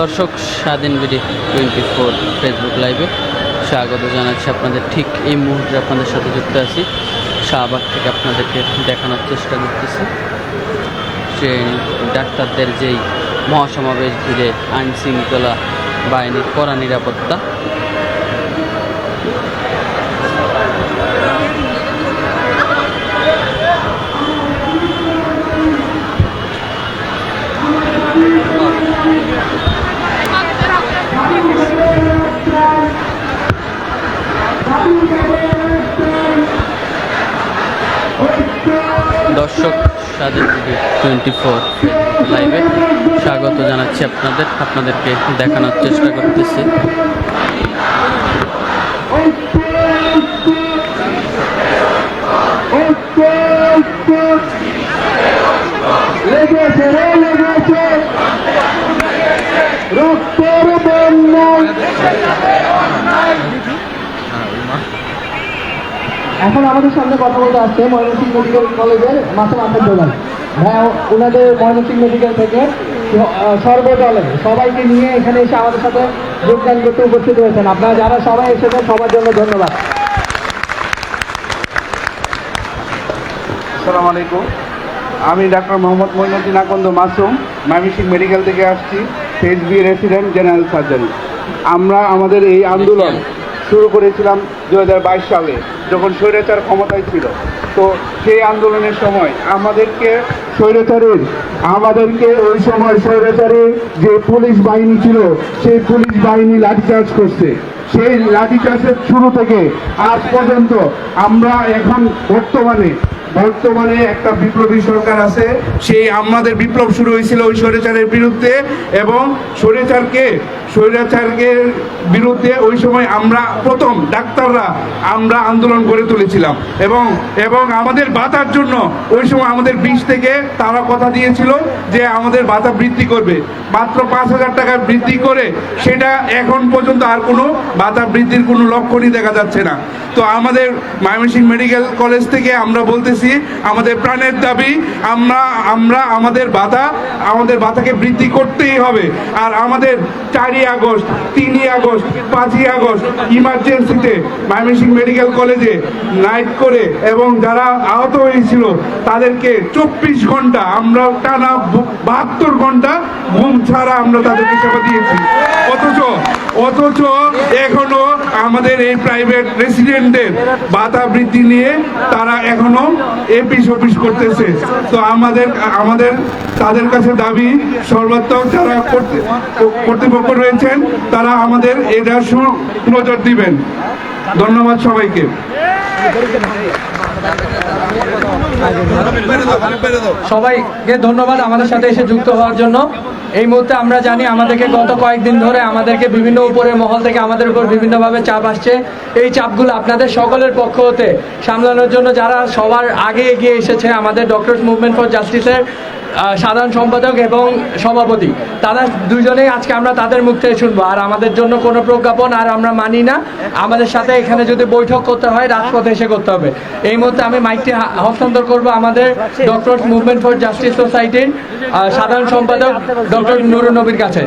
দর্শক, স্বাধীন BD twenty four Facebook লাইভে স্বাগত জানাচ্ছি আপনাদের। ঠিক এই মুহূর্তে আপনাদের সাথে যুক্ত আছি। শাহবাগ থেকে আপনাদেরকে দেখানোর চেষ্টা করতেছি। সে ডাক্তারদের যেই মহাসমাবেশ ঘিরে আইন শৃঙ্খলা বাহিনীর কড়া নিরাপত্তা দর্শক স্বাধীন টিভি টোয়েন্টি ফোর লাইভে স্বাগত জানাচ্ছি আপনাদের, আপনাদেরকে দেখানোর চেষ্টা করতেছি। এখন আমাদের সামনে কথা বলতে আসছে ময়মনসিংহ মেডিকেল কলেজের মাসুম আহমেদ দোলাল হ্যাঁ ওনাদের ময়মনসিংহ মেডিকেল থেকে সর্বদলে সবাইকে নিয়ে এখানে এসে আমাদের সাথে যোগদান করতে উপস্থিত হয়েছেন। আপনারা যারা সবাই এসেছেন, সবার জন্য ধন্যবাদ। আসসালামু আলাইকুম। আমি ডাক্তার মোহাম্মদ মইনুদ্দিন আকন্দ মাসুম, ময়মনসিংহ মেডিকেল থেকে আসছি বি রেসিডেন্ট জেনারেল সার্জারি আমরা আমাদের এই আন্দোলন শুরু করেছিলাম দু হাজার বাইশ সালে, যখন স্বৈরাচার ক্ষমতায় ছিল। তো সেই আন্দোলনের সময় আমাদেরকে স্বৈরাচারের, আমাদেরকে ওই সময় স্বৈরাচারের যে পুলিশ বাহিনী ছিল, সেই পুলিশ বাহিনী লাঠিচার্জ করছে। সেই লাঠিচার্জের শুরু থেকে আজ পর্যন্ত আমরা এখন বর্তমানে বর্তমানে একটা বিপ্লবী সরকার আছে, সেই আমাদের বিপ্লব শুরু হয়েছিল ওই স্বৈরাচারের বিরুদ্ধে এবং স্বৈরাচারকে স্বৈরাচারকে বিরুদ্ধে ওই সময় আমরা প্রথম ডাক্তাররা আমরা আন্দোলন গড়ে তুলেছিলাম। এবং এবং আমাদের বাতার জন্য ওই সময় আমাদের বিষ থেকে তারা কথা দিয়েছিল যে আমাদের বাতা বৃদ্ধি করবে। মাত্র পাঁচ হাজার টাকা বৃদ্ধি করে সেটা এখন পর্যন্ত আর কোনো বাতা বৃদ্ধির কোনো লক্ষণই দেখা যাচ্ছে না। তো আমাদের ময়মনসিংহ মেডিকেল কলেজ থেকে আমরা বলতেছি, আমাদের প্রাণের দাবি, আমরা আমরা আমাদের বাধা আমাদের বাতাকে বৃদ্ধি করতেই হবে। আর আমাদের চারই আগস্ট, তিনই আগস্ট, পাঁচই আগস্ট ইমার্জেন্সিতে ময়মনসিংহ মেডিকেল কলেজে নাইট করে এবং যারা আহত হয়েছিল, তাদেরকে চব্বিশ ঘণ্টা আমরা টানা বাহাত্তর ঘণ্টা ঘুম ছাড়া আমরা তাদেরকে সেবা দিয়েছি। অথচ অথচ এখনও আমাদের এই প্রাইভেট রেসিডেন্টদের ভাতা বৃদ্ধি নিয়ে তারা এখনও এপিস অফিস করতেছে। তো আমাদের আমাদের, তাদের কাছে দাবি, সর্বাত্মক যারা কর্তৃ- কর্তৃপক্ষ রয়েছেন তারা আমাদের এটা সু- নজর দিবেন। ধন্যবাদ সবাইকে। সবাইকে ধন্যবাদ আমাদের সাথে এসে যুক্ত হওয়ার জন্য। এই মুহূর্তে আমরা জানি আমাদেরকে গত কয়েকদিন ধরে আমাদেরকে বিভিন্ন উপরের মহল থেকে আমাদের উপর বিভিন্নভাবে চাপ আসছে। এই চাপগুলো আপনাদের সকলের পক্ষ হতে সামলানোর জন্য যারা সবার আগে এগিয়ে এসেছে আমাদের ডক্টরস মুভমেন্ট ফর জাস্টিসের সাধারণ সম্পাদক এবং সভাপতি। তারা দুজনেই আজকে আমরা তাদের মুখ থেকে শুনব। আর আমাদের জন্য কোনো প্রজ্ঞাপন আর আমরা মানি না। আমাদের সাথে এখানে যদি বৈঠক করতে হয় রাজপথে এসে করতে হবে। এই মুহূর্তে আমি মাইকটি হা- হস্তান্তর করব আমাদের ডক্টর মুভমেন্ট ফর জাস্টিস সোসাইটির সাধারণ সম্পাদক ডক্টর নুরুন নবীর কাছে।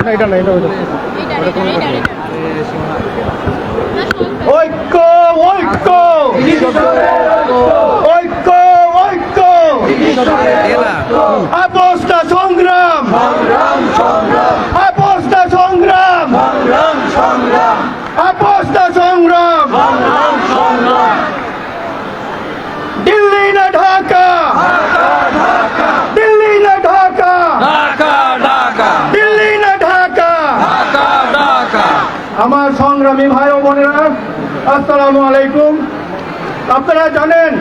না এটা না এটা ঐক্য ঐক্য! ঐক্য ঐক্য আপস্তা সংগ্রাম আপস্তা সংগ্রাম আপস্তা সংগ্রাম দিল্লি না ঢাকা দিল্লি না ঢাকা দিল্লি না ঢাকা আমার সংগ্রামী ভাই ও বোনেরা, আসসালামু আলাইকুম। আপনারা জানেন,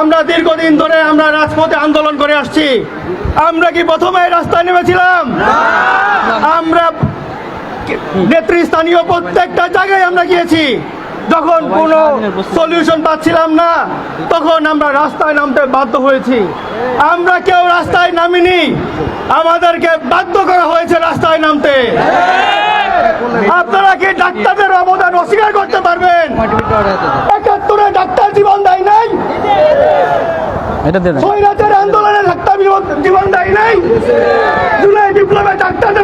আমরা দীর্ঘদিন ধরে আমরা রাজপথে আন্দোলন করে আসছি। আমরা কি প্রথমে রাস্তায় নেমেছিলাম? আমরা নেতৃস্থানীয় প্রত্যেকটা জায়গায় আমরা গিয়েছি। যখন কোনো সলিউশন পাচ্ছিলাম না, তখন আমরা রাস্তায় নামতে বাধ্য হয়েছি। আমরা কেউ রাস্তায় নামিনি। আমাদেরকে বাধ্য করা হয়েছে রাস্তায় নামতে। আপনারা কি ডাক্তারদের অবদান অস্বীকার করতে পারবেন? একাত্তরে ডাক্তার জীবন দেয় নাই। আন্দোলনে ডাক্তার জীবন- দেয় নাই। জুলাই বিপ্লবে ডাক্তার